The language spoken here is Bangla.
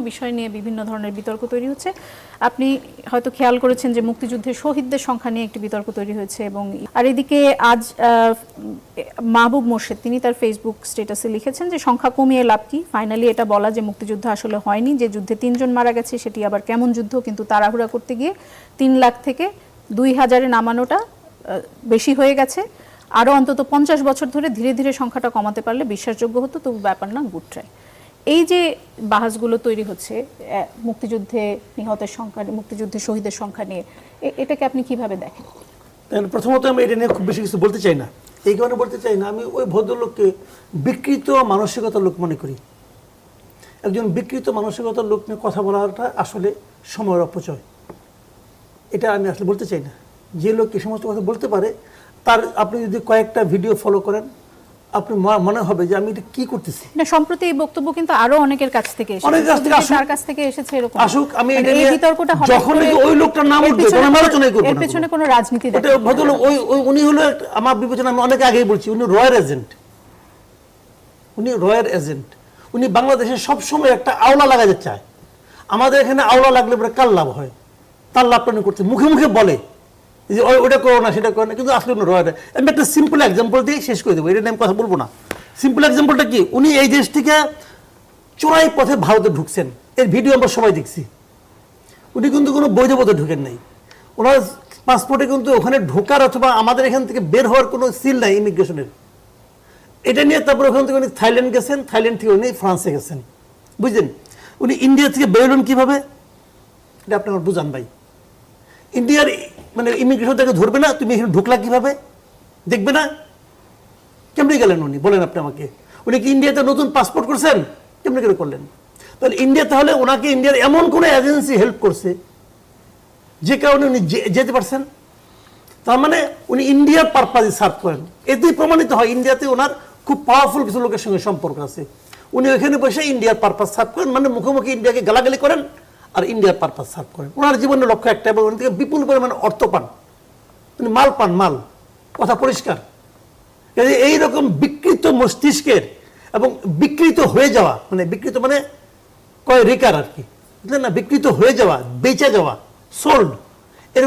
বিষয় নিয়ে বিভিন্ন ধরনের বিতর্ক তৈরি হচ্ছে। আপনি হয়তো খেয়াল করেছেন যে মুক্তিযুদ্ধের শহীদদের সংখ্যা নিয়ে একটি বিতর্ক তৈরি হয়েছে এবং আর এদিকে আজ মাহবুব মোর্শেদ, তিনি তার ফেসবুক স্ট্যাটাসে লিখেছেন যে সংখ্যা কমিয়ে লাভ কি? ফাইনালি এটা বলা যে মুক্তিযুদ্ধ আসলে হয়নি, যে যুদ্ধে তিনজন মারা গেছে সেটি আবার কেমন যুদ্ধ? কিন্তু তাড়াহুড়া করতে গিয়ে তিন লাখ থেকে দুই হাজারে নামানোটা বেশি হয়ে গেছে। আরও অন্তত পঞ্চাশ বছর ধরে ধীরে ধীরে সংখ্যাটা কমাতে পারলে বিশ্বাসযোগ্য হতো, তবু ব্যাপার না, গুড ট্রাই এই যে বাহাজগুলো তৈরি হচ্ছে মুক্তিযুদ্ধে নিহতের সংখ্যা মুক্তিযুদ্ধে শহীদের সংখ্যা নিয়ে, এ- এটাকে আপনি কীভাবে দেখেন? প্রথমত আমি এটা নিয়ে খুব বেশি কিছু বলতে চাই না। এই কারণে বলতে চাই না, আমি ওই ভদ্রলোককে বিকৃত মানসিকতার লোক মনে করি। একজন বিকৃত মানসিকতার লোক নিয়ে কথা বলাটা আসলে সময়ের অপচয়। এটা আমি আসলে বলতে চাই না। যে লোক এই সমস্ত কথা বলতে পারে, তার আপনি যদি কয়েকটা ভিডিও ফলো করেন আপনি মনে হবে যে আমি এটা কি করতেছি? না সম্প্রতি এই বক্তব্য কিন্তু আরও অনেকের কাছ থেকে এসেছে। অনেকের কাছ থেকে আসুক। তার কাছ থেকে এসেছে এরকম। আসুক, আমি মানে এটা এই বিতর্কটা হঠাৎ যখন ওই লোকটার নাম উঠবে, তখন আমি আলোচনাই করব এর পেছনে কোনো রাজনীতি দেখে ভদ্রলোক ওই ওই উনি হলো আমার বিবেচনা আমি অনেক আগেই বলছি উনি রয়্যাল এজেন্ট। উনি রয়্যাল এজেন্ট। উনি বাংলাদেশে সবসময় একটা আওলা লাগাতে চায়। আমাদের এখানে আওলা লাগলে পরে কার লাভ হয়? তার লাভটা উনি করছে? মুখে মুখে বলে। যে ওটা করো না, সেটা করো না, কিন্তু আসলে রয়্যাল আমি একটা সিম্পল এক্সাম্পল দিয়ে শেষ করে দেবো এটা নিয়ে আমি কথা বলব না। সিম্পল এক্সাম্পলটা কি? উনি এই দেশ থেকে চোরাই পথে ভারতে ঢুকছেন। এর ভিডিও আমরা সবাই দেখছি। উনি কিন্তু কোনো বৈধ পথে ঢুকেন নাই। ওনার পাসপোর্টে কিন্তু ওখানে ঢোকার অথবা আমাদের এখান থেকে বের হওয়ার কোনো সিল নাই ইমিগ্রেশনের। এটা নিয়ে তারপর ওখান থেকে উনি থাইল্যান্ড গেছেন, থাইল্যান্ড থেকে উনি ফ্রান্সে গেছেন। বুঝলেন? উনি ইন্ডিয়া থেকে বেরোলেন কীভাবে? এটা আপনি আমার বুঝান ভাই। ইন্ডিয়ার মানে ইমিগ্রেশন থেকে ধরবে না? তুমি এখানে ঢুকলা কীভাবে? দেখবে না? কেমনি গেলেন উনি? বলেন আপনি আমাকে। উনি কি ইন্ডিয়াতে নতুন পাসপোর্ট করছেন? কেমনি করে করলেন? তাহলে ইন্ডিয়া তাহলে ওনাকে ইন্ডিয়ার এমন কোনো এজেন্সি হেল্প করছে, যে কারণে উনি যেতে পারছেন? তার মানে উনি ইন্ডিয়ার পারপাজে সার্ভ করেন। এতেই প্রমাণিত হয় ইন্ডিয়াতে ওনার খুব পাওয়ারফুল কিছু লোকের সঙ্গে সম্পর্ক আছে। উনি ওইখানে বসে ইন্ডিয়ার পারপাস সার্ভ করেন মানে মুখোমুখি ইন্ডিয়াকে গালাগালি করেন আর ইন্ডিয়ার পারপাস সার্ভ করেন ওনার জীবনের লক্ষ্য একটা এবং থেকে বিপুল পরিমাণে অর্থ পান। উনি মাল পান, মাল। কথা পরিষ্কার। এই এইরকম বিকৃত মস্তিষ্কের এবং বিকৃত হয়ে যাওয়া মানে বিকৃত মানে কয় রেকার আর কি। বুঝলেন না? বিকৃত হয়ে যাওয়া, বেঁচে যাওয়া সোল্ড